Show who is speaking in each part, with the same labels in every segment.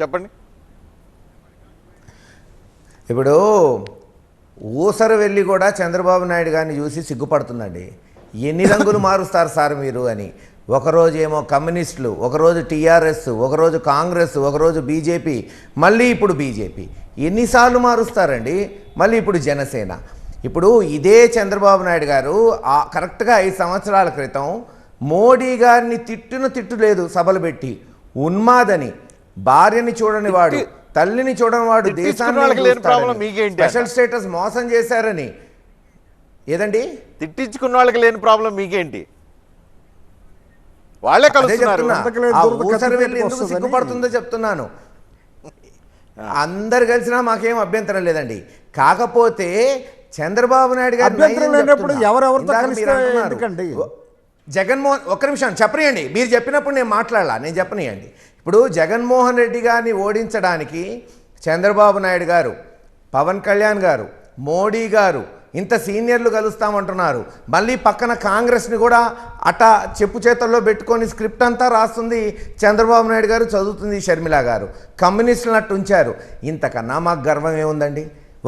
Speaker 1: చెప్పండి.
Speaker 2: ఇప్పుడు ఊసరు వెళ్ళి కూడా చంద్రబాబు నాయుడు గారిని చూసి సిగ్గుపడుతుందండి. ఎన్ని రంగులు మారుస్తారు సార్ మీరు అని. ఒకరోజు ఏమో కమ్యూనిస్టులు ఒకరోజు టీఆర్ఎస్ ఒకరోజు కాంగ్రెస్ ఒకరోజు బీజేపీ మళ్ళీ ఇప్పుడు బీజేపీ. ఎన్నిసార్లు మారుస్తారండి? మళ్ళీ ఇప్పుడు జనసేన. ఇప్పుడు ఇదే చంద్రబాబు నాయుడు గారు కరెక్ట్గా ఐదు సంవత్సరాల క్రితం మోడీ గారిని తిట్టును తిట్టు లేదు సభలు పెట్టి. ఉన్మాదని. భార్యని చూడని వాడు తల్లిని చూడని వాడు దేశాన్ని
Speaker 1: వాళ్ళకి లేని
Speaker 2: చూస్తాడని,
Speaker 1: problem మీకేంటి
Speaker 2: స్పెషల్? స్టేటస్ మోసం చేశారని. ఏదండి?
Speaker 1: తిట్టించుకున్న వాళ్ళకి లేని ప్రాబ్లం మీకేంటి? వాళ్ళే కలుస్తున్నారు.
Speaker 2: ఎందుకు. సిగ్గుపడుతుందో చెప్తున్నాను. అందరు కలిసినా మాకేం అభ్యంతరం లేదండి. కాకపోతే చంద్రబాబు నాయుడు గారు? జగన్మోహన్ ఒక్క నిమిషం చెప్పనియండి. మీరు చెప్పినప్పుడు నేను మాట్లాడాల? నేను చెప్పనియండి. ఇప్పుడు జగన్మోహన్ రెడ్డి గారిని ఓడించడానికి చంద్రబాబు నాయుడు గారు పవన్ కళ్యాణ్ గారు మోడీ గారు ఇంత సీనియర్లు కలుస్తామంటున్నారు. మళ్ళీ పక్కన కాంగ్రెస్ని కూడా అట చెప్పు చేతుల్లో పెట్టుకొని స్క్రిప్ట్ అంతా రాస్తుంది చంద్రబాబు నాయుడు గారు చదువుతుంది షర్మిల గారు. కమ్యూనిస్టులు అట్టు ఉంచారు. ఇంతకన్నా మాకు గర్వం ఏముందండి?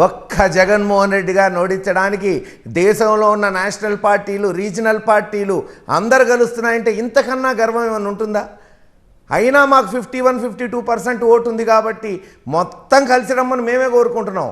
Speaker 2: ఒక్క జగన్మోహన్ రెడ్డి గారిని ఓడించడానికి దేశంలో ఉన్న నేషనల్ పార్టీలు రీజనల్ పార్టీలు అందరు కలుస్తున్నాయంటే ఇంతకన్నా గర్వం ఏమైనా ఉంటుందా? అయినా మాకు fifty one fifty two percent vote ఉంది కాబట్టి మొత్తం కలిసి రమ్మని మేమే కోరుకుంటున్నాం.